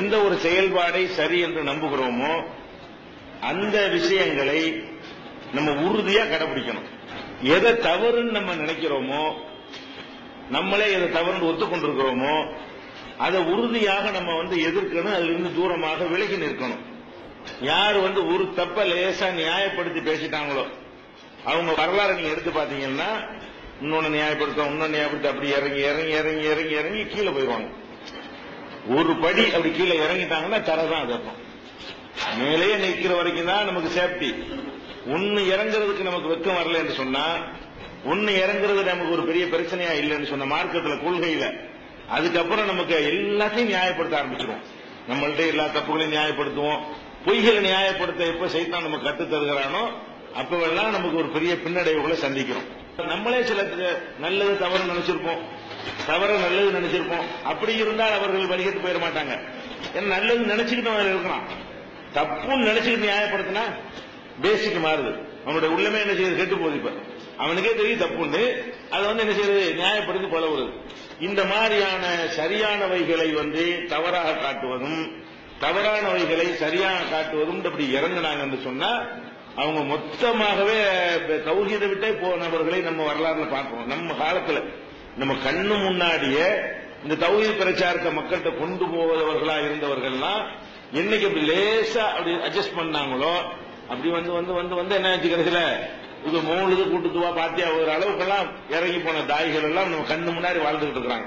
எந்த ஒரு செயல்பாடை சரி என்று நம்புகிறோமோ அந்த விஷயங்களை நம்ம உறுதியா கடைபிடிக்கணும். எதை தவறுன்னு நம்ம நினைக்கிறோமோ நம்மளே எதை தவறுன்னு ஒத்துக்கொண்டிருக்கிறோமோ அதை உறுதியாக நம்ம வந்து எதிர்க்கணும் அதுல இருந்து தூரமாக விலகி நிற்கணும். யார் வந்து ஒரு தப்ப லேசா நியாயப்படுத்தி பேசிட்டாங்களோ அவங்க வரலாறு நீங்க எடுத்து பாத்தீங்கன்னா இன்னொன்னு நியாயப்படுத்தும் இன்னொன்னு நியாயப்படுத்த அப்படி இறங்கி இறங்கி இறங்கி இறங்கி இறங்கி கீழே போயிடுவாங்க. ஒரு படி அப்படி கீழே இறங்கிட்டாங்கன்னா தரதான் அது அர்த்தம் மேலேயே நிற்கிற வரைக்கும் தான் நமக்கு சேஃப்டி ஒன்னு இறங்குறதுக்கு நமக்கு வெக்கம் வரல என்று சொன்னா ஒன்னு இறங்குறது நமக்கு ஒரு பெரிய பிரச்சனையா இல்லைன்னு சொன்ன மார்க்கத்துல கொள்கையில அதுக்கப்புறம் நமக்கு எல்லாத்தையும் நியாயப்படுத்த ஆரம்பிச்சிருவோம். நம்மள்ட்ட எல்லா தப்புகளையும் நியாயப்படுத்துவோம். பொய்களை நியாயப்படுத்த எப்ப சைத்தான் நம்ம கத்து தருகிறானோ அப்பவெல்லாம் நமக்கு ஒரு பெரிய பின்னடைவுகளை சந்திக்கிறோம். நம்மளே சில நல்லது தவறு நினைச்சிருப்போம். தவற நல்லது நினைச்சிருப்போம். அப்படி இருந்தால் அவர்கள் வழிகட்டு போயிட மாட்டாங்க. ஏன்னா நல்லது நினைச்சுக்கிட்டு அவன் இருக்கலாம் தப்புன்னு நினைச்சுக்கிட்டு நியாயப்படுத்தினா பேசிக் மாறுது. அவனுடைய உள்ளமே என்ன செய்யுது? கெட்டு போகுது இப்ப. அவனுக்கே தெரியும் தப்புன்னு. அதை வந்து என்ன செய்யுது? நியாயப்படுத்தி பழகுறது இந்த மாதிரியான சரியானவைகளை வந்து தவறாக காட்டுவதும் தவறானவைகளை சரியாக காட்டுவதும் இப்படி இறங்குனாங்கன்னு சொன்னா அவங்க மொத்தமாகவே தௌஹீதை விட்டே போனவர்களை நம்ம வரலாறுல பார்க்கிறோம் நம்ம காலத்துல நம்ம கண்ணு முன்னாடியே இந்த தௌஹீத் பிரச்சாரத்தை மக்கள்கிட்ட கொண்டு போவதவர்களா இருந்தவர்கள்லாம் என்னைக்கு அப்படி லேசா அப்படி அட்ஜஸ்ட் பண்ணாங்களோ அப்படி வந்து வந்து வந்து வந்து என்ன ஆச்சு கடைசியில இது மூணுது கூட்டுத்துவா பாத்தியா? ஒரு அளவுக்கெல்லாம் இறங்கி போன தாய்கள் எல்லாம் நம்ம கண்ணு முன்னாடி வாழ்ந்துகிட்டு இருக்கிறாங்க.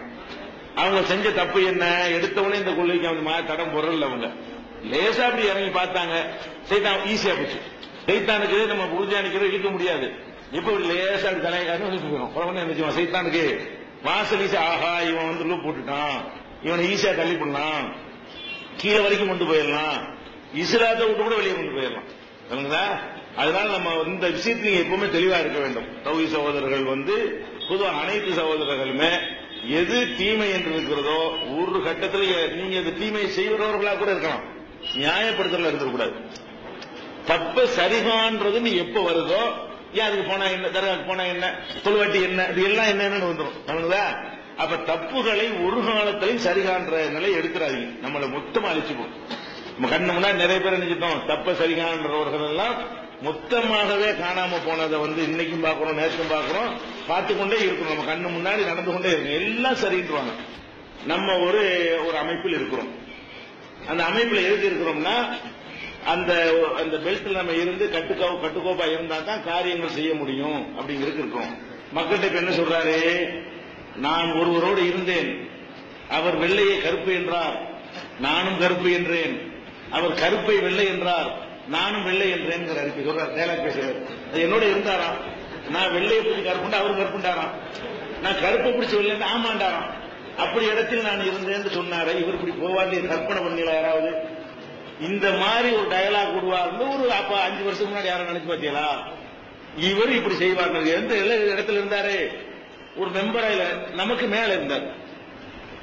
அவங்க செஞ்ச தப்பு என்ன? எடுத்தவனே இந்த கொள்கைக்கு அவங்க மா- தடம் பொருள் அவங்க. லேசா அப்படி இறங்கி பார்த்தாங்க. சைத்தான் ஈஸியா போச்சு. சைத்தானுக்கு நம்ம புரிஞ்சானிக்கிறது இழுக்க முடியாது. இப்ப லேசா அப்படி தலையாரு போயிடும் என்ன செய்வோம் சைத்தானுக்கு வாசல் ஈஸியா ஆஹா இவன் வந்து லூப் போட்டுட்டான். இவனை ஈஸியா தள்ளி பண்ணலாம் கீழே வரைக்கும் கொண்டு போயிடலாம். இஸ்லாத்தை விட்டு கூட வெளியே கொண்டு போயிடலாம். சொல்லுங்களா அதனால நம்ம இந்த விஷயத்துல நீங்க எப்பவுமே தெளிவா இருக்க வேண்டும். தௌஹி சகோதரர்கள் வந்து பொதுவாக அனைத்து சகோதரர்களுமே எது தீமை என்று இருக்கிறதோ ஒரு கட்டத்தில் நீங்க இது தீமை செய்வதவர்களா கூட இருக்கலாம். நியாயப்படுத்தல இருக்கக்கூடாது தப்ப சரிகான்றது நீ எப்ப வருதோ ஏன் அதுக்கு போனா என்ன? தர்காக்கு போனா என்ன? தொழுவாட்டி என்ன? இது எல்லாம் என்னன்னு வந்துடும் நமக்குதா அப்ப தப்புகளை ஒரு காலத்திலையும் சரிகான்ற நிலை எடுத்துறாதீங்க. நம்மளை மொத்தமா அழிச்சுப்போம் நம்ம கண்ணு முன்னாடி நிறைய பேர் நினைச்சிட்டோம் தப்ப சரிகான்றவர்கள் எல்லாம் மொத்தமாகவே காணாம போனதை வந்து இன்னைக்கும் பாக்குறோம் நேற்றும் பார்க்கிறோம். பார்த்து கொண்டே இருக்கணும். நம்ம கண்ணு முன்னாடி நடந்து கொண்டே இருக்கணும். எல்லாம் சரின்றாங்க நம்ம ஒரு ஒரு அமைப்பில் இருக்கிறோம். அந்த அமைப்புல எதுக்கு இருக்கிறோம்னா அந்த அந்த பெல்ட்ல நம்ம இருந்து கட்டுக்கோ கட்டுக்கோப்பா இருந்தா தான் காரியங்கள் செய்ய முடியும் அப்படிங்கிறது இருக்கிறோம் மக்கள்கிட்ட இப்ப என்ன சொல்றாரு? நான் ஒருவரோடு இருந்தேன். அவர் வெள்ளையை கருப்பு என்றார். நானும் கருப்பு என்றேன். அவர் கருப்பை வெள்ளை என்றார். நானும் வெள்ளை என்றேன் அறிக்கை சொல்றார். டேலாக் பேசுறாரு. அது என்னோட இருந்தாராம் நான் வெள்ளையை பிடிச்சி கருப்புண்டா அவர் கருப்புண்டாராம் நான் கருப்பை பிடிச்சி வெள்ளை ஆமாண்டாராம். அப்படி இடத்தில் நான் இருந்தேன்னு சொன்னாரே இவர் இப்படி போவார் கற்பனை பண்ணல யாராவது? இந்த மாதிரி ஒரு டயலாக் உருவாருந்து ஒரு அப்ப அஞ்சு வருஷத்துக்கு முன்னாடி யாரும் நினைச்சு பாத்தீங்களா இவர் இப்படி செய்வார். எந்த இடத்துல இருந்தாரு? ஒரு மெம்பரா இல்ல நமக்கு மேல இருந்தார்.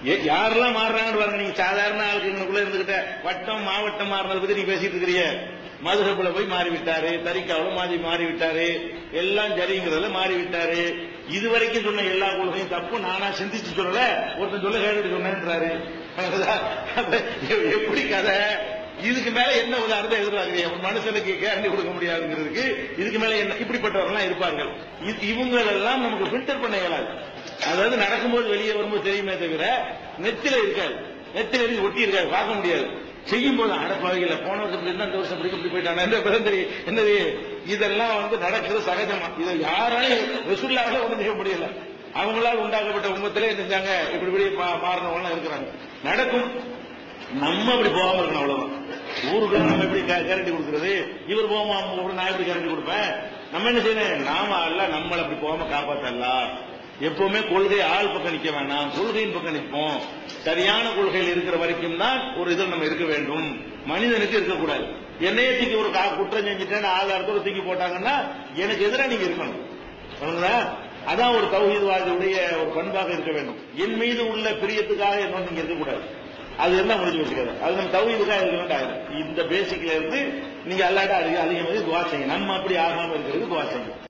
ஏ- யாரெல்லாம் மாறுறாங்கன்னு பாருங்க நீங்க சாதாரண ஆளுக்குள்ள இருந்துகிட்ட வட்டம் மாவட்டம் மாறினது பத்தி நீங்க பேசிட்டு இருக்கிறீங்க. மதுரப்புல போய் மாறி விட்டாரு தரிக்காவில மாறி மாறி விட்டாரு எல்லாம் ஜரிங்கிறதுல மாறி விட்டாரு இது வரைக்கும் சொன்ன எல்லா கொள்கையும் தப்பு. நானா சிந்திச்சு சொல்லல ஒருத்தன் சொல்ல கேட்டுட்டு சொன்னேன்றாரு. எப்படி கதை? இதுக்கு மேல என்ன உதாரணத்தை எதிர்பார்க்கிறீங்க ஒரு மனுஷனுக்கு கேரண்டி கொடுக்க முடியாதுங்கிறதுக்கு இதுக்கு மேல என்ன இப்படிப்பட்டவர்கள்லாம் இருப்பார்கள். இவங்க இவங்களெல்லாம் நமக்கு ஃபில்டர் பண்ண இயலாது. அதாவது நடக்கும்போது வெளியே வரும்போது தெரியுமே தவிர நெத்தில இருக்காது நெத்தில எழுதி ஒட்டி இருக்காது பார்க்க முடியாது. செய்யும் போது அடப்பாவையில் போன வருஷம் இப்படி இந்த வருஷம் இப்படி இப்படி போயிட்டாங்க தெரியும்? என்னது இதெல்லாம் வந்து நடக்கிறது சகஜமா. இதை யாராலையும் ரசுல்லாவில ஒன்றும் செய்ய முடியல. அவங்களால் உண்டாக்கப்பட்ட உம்மத்திலே செஞ்சாங்க? இப்படி இப்படி மா- மாறினவங்க இருக்கிறாங்க. நடக்கும். நம்ம அப்படி போகாம இருக்கணும் அவ்வளவுதான். ஊருக்கு நம்ம எப்படி கேரண்டி கொடுக்கறது? இவர் போமா அவங்க கூட நான் எப்படி கேரண்டி கொடுப்பேன்? நம்ம என்ன செய்யணும்? நாம அல்ல நம்மளை அப்படி போகாம காப்பாத்தலாம் எப்பவுமே கொள்கை ஆள் பக்கம் நிக்க வேண்டாம் கொள்கையின் பக்கம் நிற்போம். சரியான கொள்கையில் இருக்கிற வரைக்கும் தான் ஒரு இதில் நம்ம இருக்க வேண்டும். மனிதனுக்கு இருக்கக்கூடாது. என்னைய தூக்கி ஒரு கா- குற்றம் செஞ்சுட்டேன் ஆதாரத்தோட தூக்கி போட்டாங்கன்னா எனக்கு எதிராக நீங்க இருக்கணும். சொல்லுங்களா அதான் ஒரு தௌஹீத்வாதியுடைய ஒரு பண்பாக இருக்க வேண்டும். என் மீது உள்ள பிரியத்துக்காக என்ன நீங்க இருக்கக்கூடாது. அது என்ன முடிஞ்சு வச்சுக்காது. அது நம்ம தௌஹீதுக்காக இருக்கணும் இந்த பேசிக்ல இருந்து நீங்க அல்லாட்ட அதிக அதிகமாக துவா செய்யுங்க நம்ம அப்படி ஆகாம இருக்கிறது துவா செய்யுங்க